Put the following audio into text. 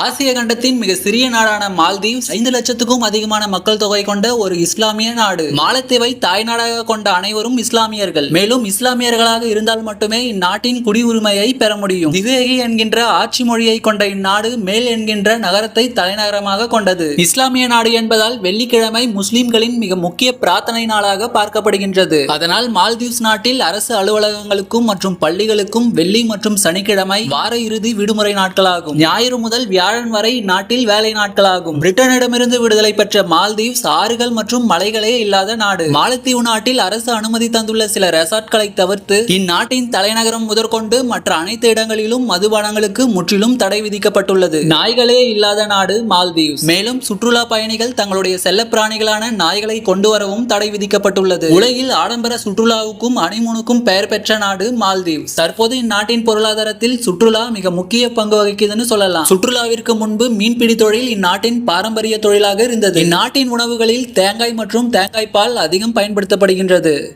ஆசிய கண்டத்தின் மிக சிறிய நாடான மால்தீவ்ஸ் ஐந்து லட்சத்துக்கும் அதிகமான மக்கள் தொகை கொண்ட ஒரு இஸ்லாமிய நாடு. மாலத்தீவை தாய்நாடாக கொண்ட அனைவரும் இஸ்லாமியர்கள். மேலும் இஸ்லாமியர்களாக இருந்தால் மட்டுமே இந்நாட்டின் குடியுரிமையை பெற முடியும். திவேகி என்கின்ற ஆட்சி மொழியை கொண்ட இந்நாடு மேல் என்கின்ற நகரத்தை தலைநகரமாக கொண்டது. இஸ்லாமிய நாடு என்பதால் வெள்ளிக்கிழமை முஸ்லிம்களின் மிக முக்கிய பிரார்த்தனை நாளாக பார்க்கப்படுகின்றது. அதனால் மால்தீவ்ஸ் நாட்டில் அரசு அலுவலகங்களுக்கும் மற்றும் பள்ளிகளுக்கும் வெள்ளி மற்றும் சனிக்கிழமை வார இறுதி விடுமுறை நாட்களாகும். ஞாயிறு முதல் வியாழன் வரை நாட்டில் வேலை நாட்களாகும். பிரிட்டனிடமிருந்து விடுதலை பெற்ற மால்தீவ்ஸ் ஆறுகள் மற்றும் மலைகளே இல்லாத நாடு. மாலத்தீவு நாட்டில் அரசு அனுமதி தந்துள்ள சில ரெசார்ட்களை தவிர்த்து இந்நாட்டின் தலைநகரம் முதற்கொண்டு மற்ற அனைத்து இடங்களிலும் மதுபானங்களுக்கு முற்றிலும் தடை விதிக்கப்பட்டுள்ளது. நாய்களே இல்லாத நாடு மால்தீவ்ஸ். மேலும் சுற்றுலா பயணிகள் தங்களுடைய செல்ல பிராணிகளான நாய்களை கொண்டு வரவும் தடை விதிக்கப்பட்டுள்ளது. உலகில் ஆடம்பர சுற்றுலாவுக்கும் அணிமுனுக்கும் பெயர் பெற்ற நாடு மால்தீவ்ஸ். தற்போது இந்நாட்டின் பொருளாதாரத்தில் சுற்றுலா மிக முக்கிய பங்கு வகிக்குதுன்னு சொல்லலாம். சுற்றுலா இந்தியாவிற்கு முன்பு மீன்பிடி தொழில் இந்நாட்டின் பாரம்பரிய தொழிலாக இருந்தது. இந்நாட்டின் உணவுகளில் தேங்காய் மற்றும் தேங்காய் பால் அதிகம் பயன்படுத்தப்படுகின்றது.